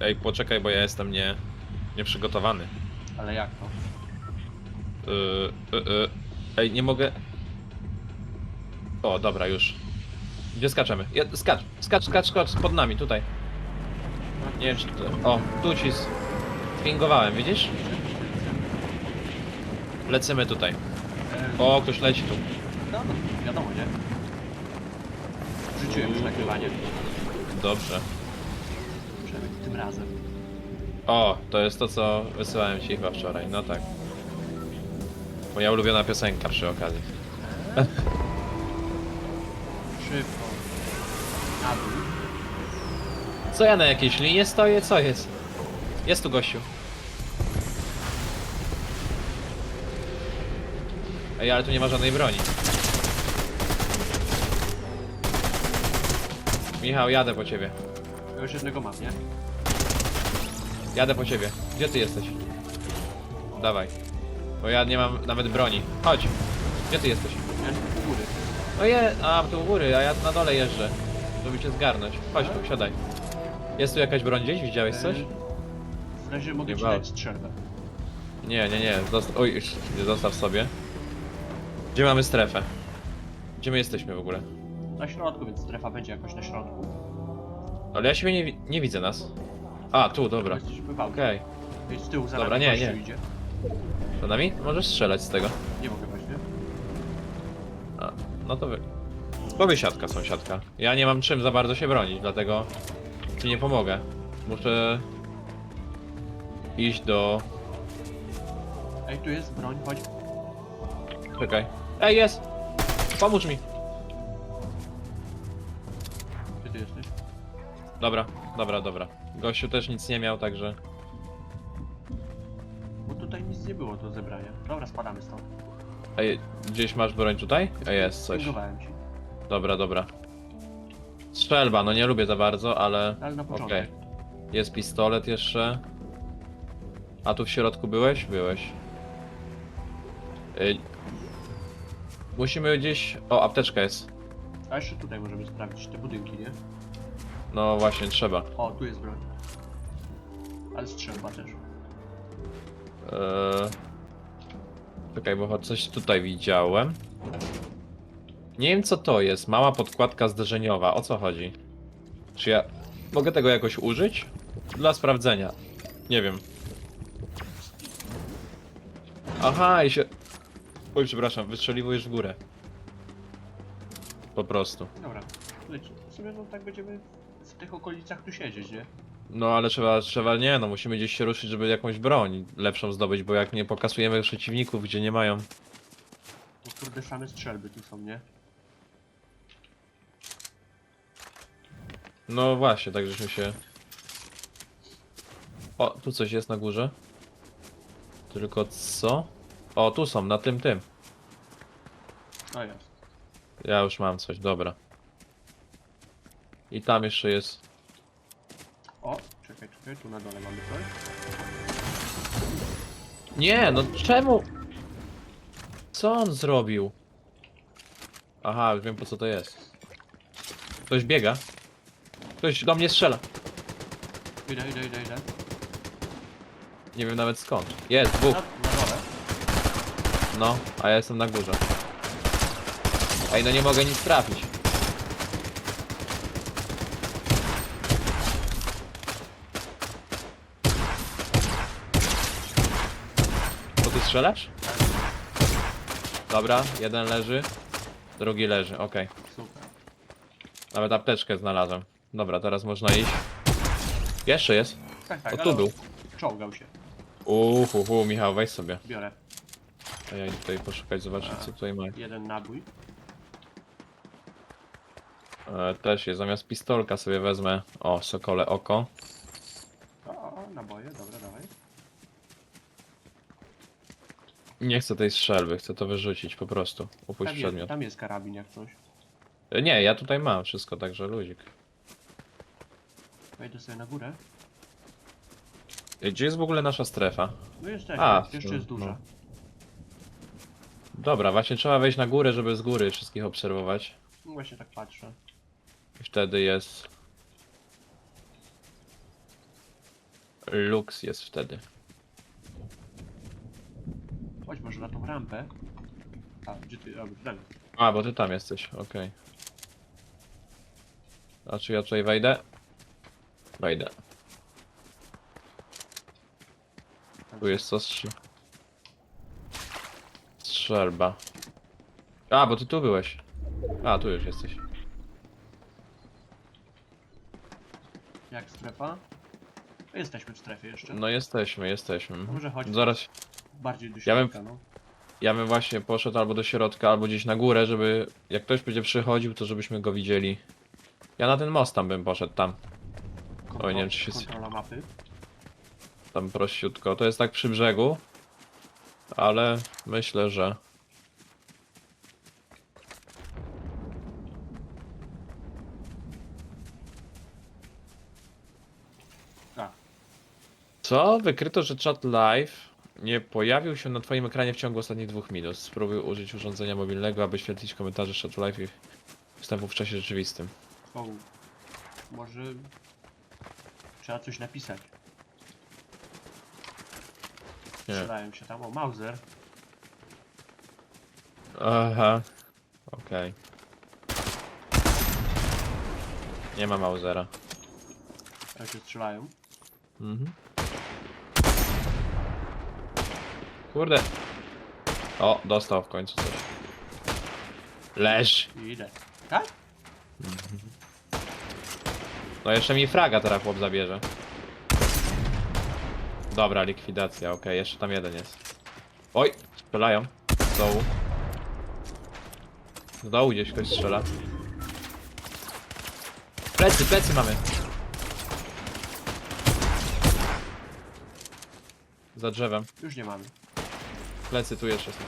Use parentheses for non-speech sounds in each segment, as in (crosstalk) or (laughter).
Ej, poczekaj, bo ja jestem nie... nieprzygotowany. Ale jak to? Yy, yy, yy. Ej, nie mogę... O, dobra, już. Gdzie skaczemy? Ja, skacz, skacz, skacz, skacz, pod nami, tutaj. Nie wiem, czy to... O, tu ci spingowałem, widzisz? Lecimy tutaj. E, O, ktoś leci tu. No, no, wiadomo, nie? Rzuciłem już nagrywanie. Dobrze. Razem. O, to jest to, co wysyłałem ci chyba wczoraj, no tak. Moja ulubiona piosenka przy okazji. (laughs) Szybko. Na dół. Co ja na jakiejś linie stoję? Co jest? Jest tu gościu. Ej, ale tu nie ma żadnej broni. Michał, jadę po ciebie. Ja już jednego mam, nie? Jadę po ciebie. Gdzie ty jesteś? Dawaj. Bo ja nie mam nawet broni. Chodź. Gdzie ty jesteś? Nie? U góry. No je, a tu u góry, a ja na dole jeżdżę. Żeby cię zgarnąć. Chodź tu, siadaj. Jest tu jakaś broń gdzieś? Widziałeś coś? E, W razie mogę Nie ci bał. dać strzelbę. Nie, nie, nie. Zosta Oj, już, nie, zostaw sobie. Gdzie mamy strefę? Gdzie my jesteśmy w ogóle? Na środku, więc strefa będzie jakoś na środku. Ale ja siebie nie, wi- nie widzę nas. A, tu, dobra. Okej. Z tyłu za Dobra, nami nie, gościu nie. idzie. To nami? Możesz strzelać z tego. Nie mogę właśnie. A, no to wy. Powie siatka, sąsiadka. Ja nie mam czym za bardzo się bronić, dlatego ci nie pomogę. Muszę iść do. Ej, tu jest broń, chodź. Czekaj. Ej, jest! Pomóż mi! Gdzie ty jesteś? Dobra, dobra, dobra. Gościu też nic nie miał, także. Bo tutaj nic nie było do zebrania. Dobra, spadamy stąd. Ej, gdzieś masz broń tutaj? Ej, jest coś. Spingowałem ci. Dobra, dobra. Strzelba, no nie lubię za bardzo, ale. Ale na Okej. początek. Jest pistolet jeszcze. A tu w środku byłeś? Byłeś. Ej. Musimy gdzieś. O, apteczka jest. A jeszcze tutaj możemy sprawdzić te budynki, nie? No właśnie, trzeba. O, tu jest broń. Ale strzelba też. Eee... Czekaj, bo coś tutaj widziałem. Nie wiem co to jest. Mała podkładka zderzeniowa. O co chodzi? Czy ja mogę tego jakoś użyć? Dla sprawdzenia. Nie wiem. Aha, i się. Oj, przepraszam, wystrzeliwujesz w górę. Po prostu. Dobra, leci. W sumie no tak będziemy tych okolicach tu siedzieć, nie? No ale trzeba, trzeba nie, no musimy gdzieś się ruszyć, żeby jakąś broń lepszą zdobyć, bo jak nie pokasujemy przeciwników, gdzie nie mają. Bo kurde same strzelby tu są, nie? No właśnie, tak żeśmy się... O, tu coś jest na górze. Tylko co? O, tu są, na tym, tym. No jest. Ja już mam coś, dobra. I tam jeszcze jest... O, czekaj, czekaj, tu na dole mamy coś. Nie, no czemu? Co on zrobił? Aha, już wiem po co to jest. Ktoś biega. Ktoś do mnie strzela. Idę, idę, idę, idę. Nie wiem nawet skąd. Jest, dwóch. Na, na dole. No, a ja jestem na górze. Ej, no nie mogę nic trafić. Strzelasz? Dobra, jeden leży, drugi leży, okej. Super. Nawet apteczkę znalazłem. Dobra, teraz można iść. Jeszcze jest. Tak, tak, O, tu ale był. Czołgał się. Uhu, Michał, weź sobie. Biorę. A ja idę tutaj poszukać, zobaczyć co tutaj ma. Jeden nabój. E, też jest, zamiast pistolka sobie wezmę. O, sokole oko. O, o, o, naboje, dobra, dawaj. Nie chcę tej strzelby, chcę to wyrzucić po prostu. Upuść Tam jest, przedmiot. tam jest karabin jak coś. E, Nie, ja tutaj mam wszystko, także luzik. Wejdę sobie na górę. E, Gdzie jest w ogóle nasza strefa? No jesteśmy, A, jeszcze no, jest duża. no. Dobra, właśnie trzeba wejść na górę, żeby z góry wszystkich obserwować. No właśnie tak patrzę. I wtedy jest... Lux jest wtedy. Chodź może na tą rampę. A, gdzie ty? A, dalej. A, bo ty tam jesteś, okej. A czy ja tutaj wejdę? Wejdę. Tu jest co strzel... Strzelba. A, bo ty tu byłeś. A, tu już jesteś. Jak strefa? My jesteśmy w strefie jeszcze. No jesteśmy, jesteśmy. mhm. Może chodź Zaraz, bardziej do Ja bym- środka, no. ja bym właśnie poszedł albo do środka, albo gdzieś na górę, żeby jak ktoś będzie przychodził, to żebyśmy go widzieli. Ja na ten most tam bym poszedł, tam, Kontro- nie wiem, czy się- Kontrola mapy. tam prościutko. To jest tak przy brzegu, ale myślę, że... Tak. Co? Wykryto, że chat live nie pojawił się na twoim ekranie w ciągu ostatnich dwóch minut. Spróbuj użyć urządzenia mobilnego, aby świetlić komentarze chat live i wstępu w czasie rzeczywistym. O, może trzeba coś napisać. Nie. Strzelają się tam. O, Mauser. Aha. Okej. Nie ma Mausera. Jak się strzelają. Mhm. Kurde. O, dostał w końcu coś. Leż. I idę. Tak? No jeszcze mi fraga teraz chłop zabierze. Dobra, likwidacja, okej, jeszcze tam jeden jest. Oj, strzelają. Z dołu. Z dołu gdzieś ktoś strzela. Plecy, plecy mamy. Za drzewem. Już nie mamy. Plecy tu jeszcze są.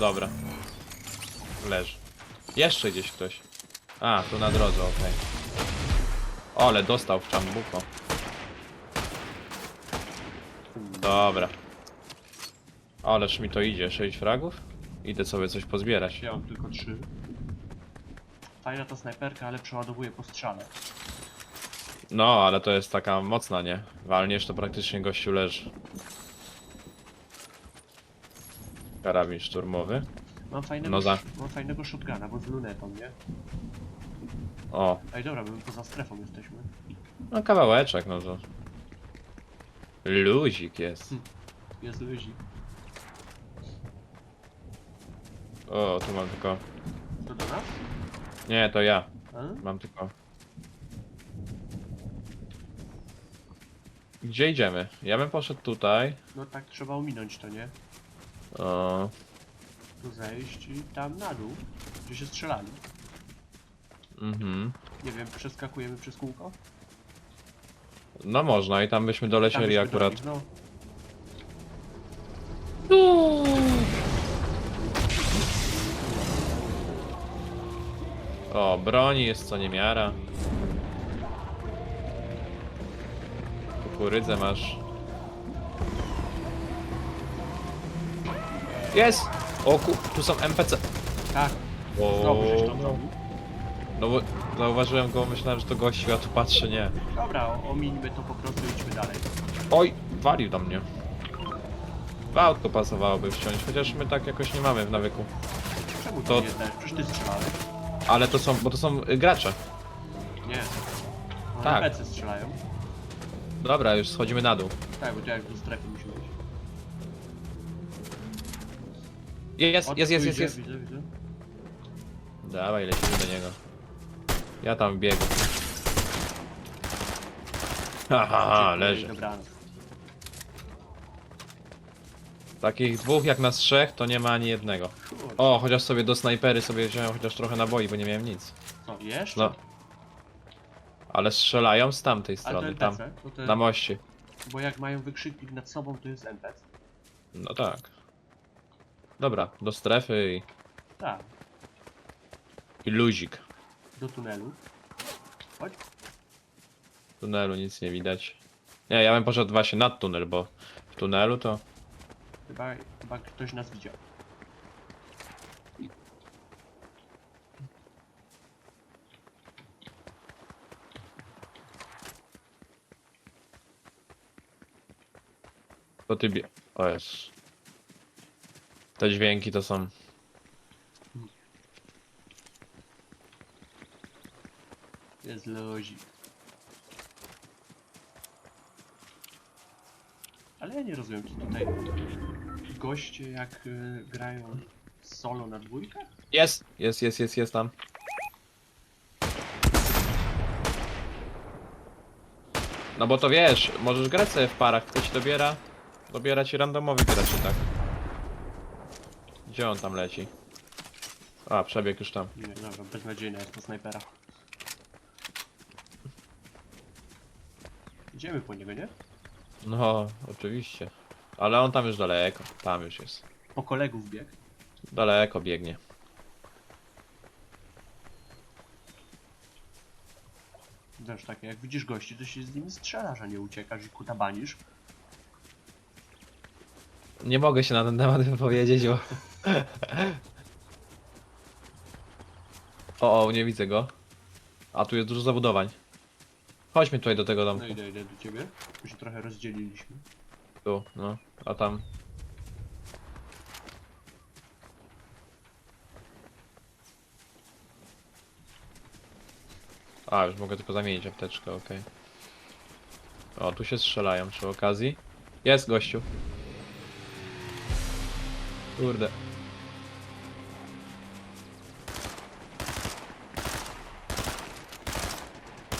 Dobra. Leży. Jeszcze gdzieś ktoś. A, tu na drodze, okej. O, ale dostał w czambuko. Dobra. Ależ mi to idzie. 6 fragów? Idę sobie coś pozbierać. Ja mam tylko trzy. Fajna ta snajperka, ale przeładowuje po strzale. No, ale to jest taka mocna, nie? Walniesz to praktycznie gościu leży. Karabin szturmowy. Mam fajnego, No za- mam fajnego shotguna, bo z lunetą, nie? O, Ej, dobra, my poza strefą jesteśmy. no kawałeczek, no to... Luzik jest. Jest luzik. O, tu mam tylko... To do nas? Nie, to ja. A? Mam tylko... Gdzie idziemy? Ja bym poszedł tutaj. No tak trzeba ominąć to, nie? O, Tu zejść i tam na dół, gdzie się strzelali. mhm. Nie wiem, przeskakujemy przez kółko? No można i tam byśmy Tam dolecieli byśmy akurat. do nich, No, O, broni jest co niemiara. Kukurydzę masz. Jest! O ku... tu są NPC. tak, O, znowu żeś to zrobił. no bo zauważyłem go, myślałem, że to gościu, a tu patrzę, nie. Dobra, o- omińmy to po prostu i idźmy dalej. Oj, walił do mnie. W autko pasowałoby wsiąść, chociaż my tak jakoś nie mamy w nawyku. Czemu To- ty nie zdajesz? Przecież ty strzelałeś. Ale to są, bo to są y, gracze. Nie. No, Tak. NPC strzelają. Dobra, już schodzimy na dół. Tak, bo to jak do strefy musimy Jest, jest, jest, jest, jest. Widzę, widzę. Dawaj, lecimy do niego. Ja tam biegł. Haha, Dziękuję i leży. Dobranoc. Takich dwóch jak nas trzech, to nie ma ani jednego. O, chociaż sobie do snajpery sobie wziąłem chociaż trochę naboi, bo nie miałem nic. Co, jeszcze? No. Ale strzelają z tamtej Ale to strony, tam, NPC? To te, na moście. Bo jak mają wykrzyknik nad sobą, to jest NPC. No tak. Dobra, do strefy i, Tak, i luzik. do tunelu. Chodź. W tunelu nic nie widać. Nie, ja bym poszedł właśnie nad tunel, bo w tunelu to... Chyba, chyba ktoś nas widział. To ty bie... O jest. Te dźwięki to są... Jest luzik. Ale ja nie rozumiem, czy tutaj goście jak y, grają solo na dwójkach? Jest! Jest, jest, jest, jest tam. No bo to wiesz, możesz grać sobie w parach, ktoś dobiera... Dobiera ci randomowy graczy, tak. Gdzie on tam leci? A, przebieg już tam. Nie, dobra, beznadziejna jest to snajpera. Idziemy po niego, nie? No, oczywiście. Ale on tam już daleko, tam już jest. Po kolegów bieg. Daleko biegnie. Wiesz, takie, jak widzisz gości, to się z nimi strzelasz, a nie uciekasz i kutabanisz. Nie mogę się na ten temat wypowiedzieć, bo... o, o, nie widzę go. A tu jest dużo zabudowań. Chodźmy tutaj do tego domku. No idę, idę do ciebie. Tu się trochę rozdzieliliśmy. Tu, no. A tam... A, już mogę tylko zamienić apteczkę, okej. O, tu się strzelają przy okazji. Jest gościu. Kurde.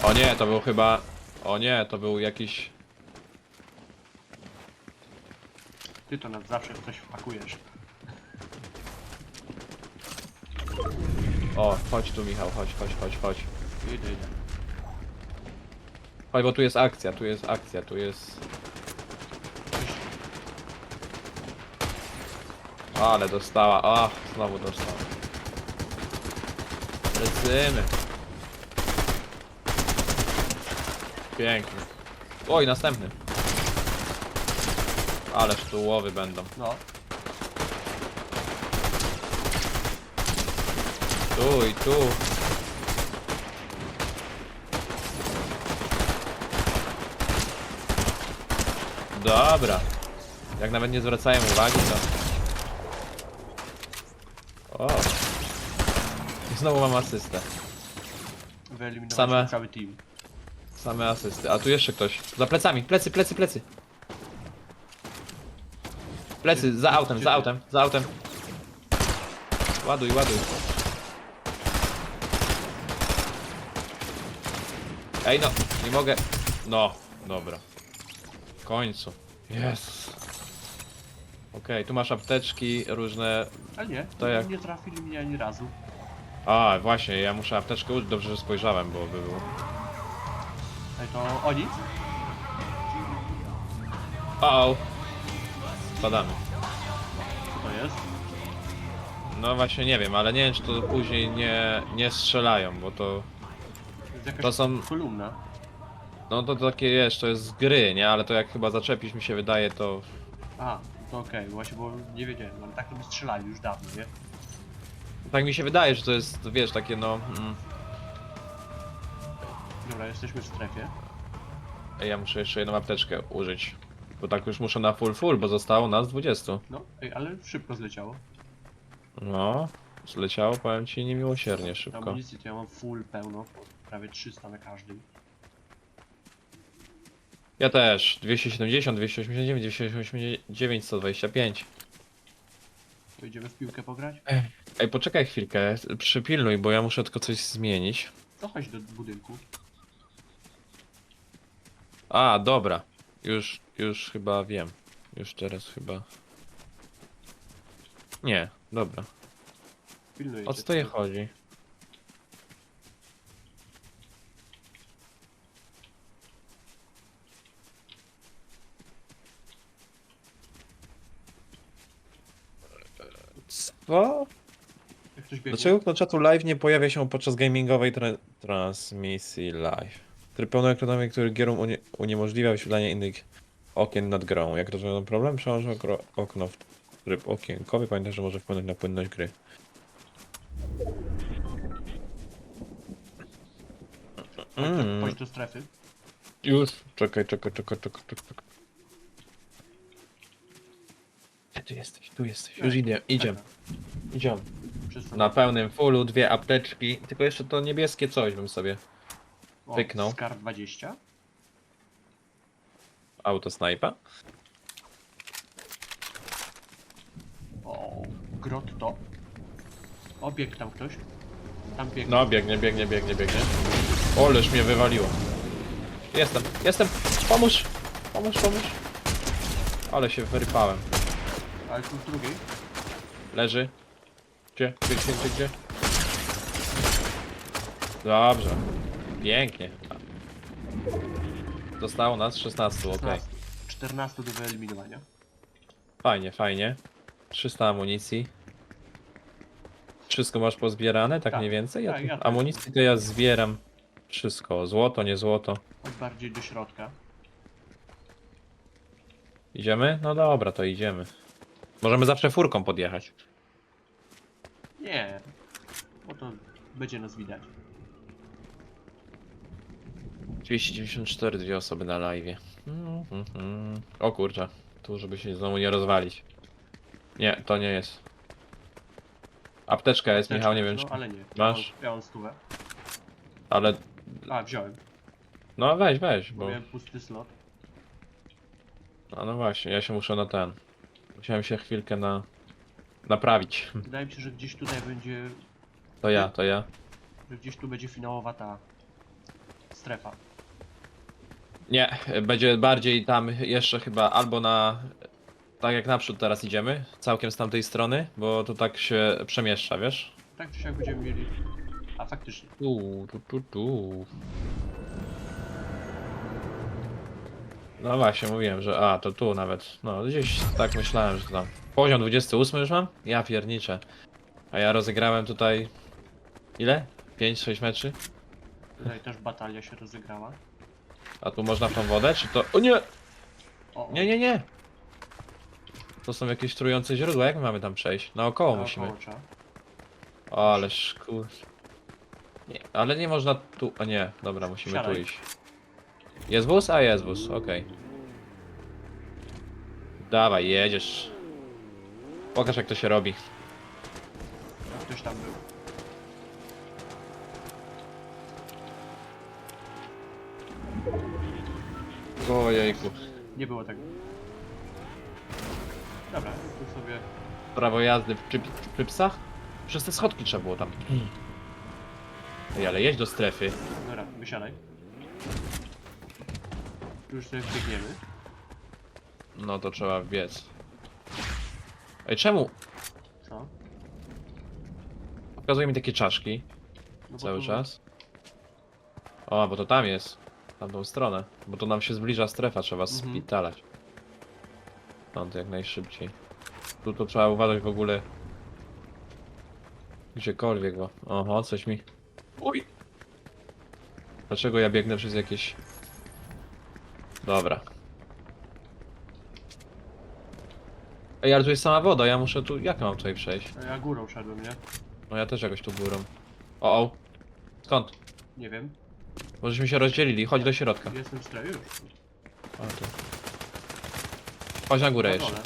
O nie, to był chyba... O nie, to był jakiś... Ty to nas zawsze w coś wpakujesz. O, chodź tu Michał, chodź, chodź, chodź, chodź. Idę, idę. Chodź, bo tu jest akcja, tu jest akcja, tu jest... Ale dostała, a znowu dostała. Lecimy. Pięknie. Oj, następny. Ależ tu łowy będą. No, Tu i tu. Dobra. Jak nawet nie zwracają uwagi, to... O. I znowu mam asystę. wyeliminowaliśmy Same- cały team. Same asysty. A tu jeszcze ktoś. Za plecami. Plecy, plecy, plecy. Plecy, za autem, za autem, za autem. Ładuj, ładuj. Ej no, nie mogę. No, dobra. W końcu. Jest. Okej, tu masz apteczki różne. Ale nie, To jak? nie trafili mnie ani razu. A, właśnie, ja muszę apteczkę użyć. Dobrze, że spojrzałem, bo by było. Ej, to oni? O. Spadamy. Co to jest? No właśnie nie wiem, ale nie wiem czy to później nie, nie strzelają, bo to... To jest jakaś To są- kolumna. No to takie wiesz, to jest z gry, nie? Ale to jak chyba zaczepić mi się wydaje to... A, to okej, właśnie, bo nie wiedziałem, ale tak to by strzelali już dawno, nie? Tak mi się wydaje, że to jest, wiesz, takie no... Mm, Dobra, jesteśmy w strefie. Ej, ja muszę jeszcze jedną apteczkę użyć. Bo tak już muszę na full full, bo zostało nas 20. No, ej, ale szybko zleciało. No, zleciało, powiem ci, niemiłosiernie Ta szybko. amunicji to ja mam full pełno, prawie 300 na każdym. Ja też, 270, 289, 289, 125. To idziemy w piłkę pograć? Ej, poczekaj chwilkę, przypilnuj, bo ja muszę tylko coś zmienić. To chodź do budynku. A, dobra. Już, już chyba wiem. Już teraz chyba. Nie, dobra. O co tylko. chodzi? Co? Jak ktoś biegnie, Dlaczego live nie pojawia się podczas gamingowej tra transmisji live? Tryb pełnoekranowy, który gierom unie uniemożliwia wyświetlanie innych okien nad grą. Jak rozwiązano problem? Przełącz okro- okno w tryb okienkowy. Pamiętaj, że może wpłynąć na płynność gry. Mm. do, tak, chodź do strefy. Już. Czekaj, czekaj, czekaj, czekaj, czekaj. czekaj. ty jesteś? Tu jesteś. Już idę, idziemy. Idziemy. Przez Na pełnym fullu, dwie apteczki. Tylko jeszcze to niebieskie coś bym sobie. O, pyknął. Skarb 20. Autosnipa. O, grot to. O, biegł tam ktoś. Tam biegł. No, biegnie, biegnie, biegnie, biegnie. Oleż mnie wywaliło. Jestem, jestem! Pomóż! Pomóż, pomóż! Ale się wyrypałem. Ale tu z drugiej. Leży. Gdzie? Gdzie, gdzie, gdzie, gdzie? Dobrze. Pięknie. Zostało nas 16, okej. 16. 14 do wyeliminowania. Fajnie, fajnie. 300 amunicji. Wszystko masz pozbierane, tak, Tak, mniej więcej? Ja tak, tu ja też. amunicji to ja zbieram wszystko. Złoto, nie złoto. Chodź bardziej do środka. Idziemy? No dobra, to idziemy. Możemy zawsze furką podjechać. Nie. Bo to będzie nas widać. 294 dwie osoby na live. Mm, mm, mm. O kurczę, tu żeby się znowu nie rozwalić. Nie, to nie jest. Apteczka jest, Michał, nie wiem no, czy... ale nie. masz? Ja mam, ja mam stówę. Ale... A, wziąłem. No weź, weź, Bo bo... miałem pusty slot. A no właśnie, ja się muszę na ten... Musiałem się chwilkę na... Naprawić. Wydaje mi się, że gdzieś tutaj będzie. To ja, to ja. Że gdzieś tu będzie finałowa ta strefa. Nie, będzie bardziej tam jeszcze chyba albo na... Tak jak naprzód teraz idziemy, całkiem z tamtej strony, bo to tak się przemieszcza, wiesz? Tak czy siak będziemy mieli. A faktycznie. Tu, tu, tu, tu. No właśnie, mówiłem, że a, to tu nawet. No, gdzieś tak myślałem, że to tam. Poziom 28 już mam? Ja pierniczę. A ja rozegrałem tutaj... Ile? 5-6 meczy? Tutaj też batalia się rozegrała. A tu można w tą wodę, czy to... O nie! O, o, Nie, nie, nie! To są jakieś trujące źródła, jak my mamy tam przejść? Naokoło musimy. naokoło trzeba. O, kur... Nie, ale nie można tu... O nie, dobra, musimy tu iść. Jest wóz? A jest wóz, okej. Dawaj, jedziesz. Pokaż jak to się robi. Jak ktoś tam był. Ojejku. Nie było tego. Dobra, tu sobie. Prawo jazdy w, przy psach? Przez te schodki trzeba było tam. Ej, ale jedź do strefy. Dobra, wysiadaj. Już sobie biegniemy. No to trzeba wbiec. Ej, czemu? Co? Pokazuje mi takie czaszki No bo cały tu- czas. O, bo to tam jest. Tamtą stronę. Bo to nam się zbliża strefa, trzeba Mhm. spitalać. Stąd jak najszybciej. Tu to trzeba uważać w ogóle. Gdziekolwiek go. Oho, coś mi. Uj! Dlaczego ja biegnę przez jakieś. Dobra. Ej, ale tu jest sama woda, ja muszę tu. Jak mam tutaj przejść? A Ja górą szedłem, nie? No ja też jakoś tu górą. O, o. Skąd? Nie wiem. Możeśmy się rozdzielili, chodź do środka. Jestem strefie już. Tu. Chodź na górę Na jeszcze. dole.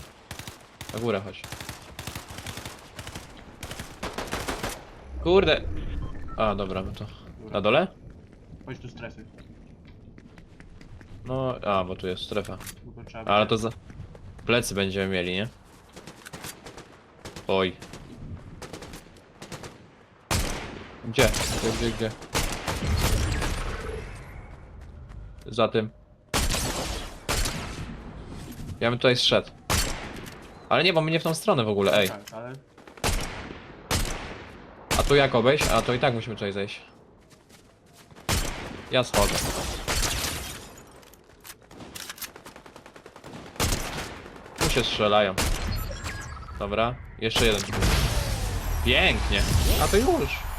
Na górę chodź. Kurde. A, dobra, no to. Na dole? Chodź do strefy. No, a, bo tu jest strefa. Bo trzeba Ale to za... Plecy będziemy mieli, nie? Oj. Gdzie? Gdzie, gdzie, gdzie? Za tym. Ja bym tutaj zszedł. Ale nie, bo my nie w tą stronę w ogóle, ej. Tak, ale A tu jak obejść? A to i tak musimy tutaj zejść. Ja schodzę. Tu się strzelają. Dobra, jeszcze jeden. Pięknie. A to już.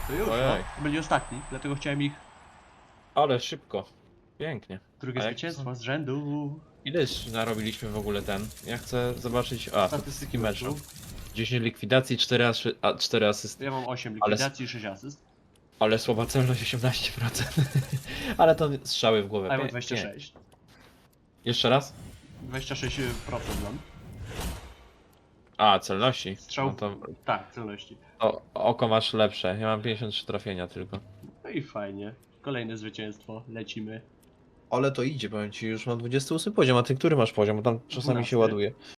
to już, no. Ojej. To Byli ostatni, dlatego chciałem ich Ale szybko. Pięknie. drugie A jak zwycięstwo z rzędu. Ileż narobiliśmy w ogóle ten? Ja chcę zobaczyć. A, statystyki meczu. meczu. 10 likwidacji, 4, asy... a, 4 asysty. Ja mam 8 Ale- likwidacji i 6 asyst. Ale słaba celność 18%. (laughs) Ale to strzały w głowę. A ja mam Pie- 26. Nie. Jeszcze raz? 26% mam. A, celności. Strzał. No to, Tak, celności. to oko masz lepsze. Ja mam 53 trafienia tylko. No i fajnie. Kolejne zwycięstwo. Lecimy. Ale to idzie, powiem ci, już mam 28 poziom, a ty który masz poziom? Bo tam czasami się 12. ładuje.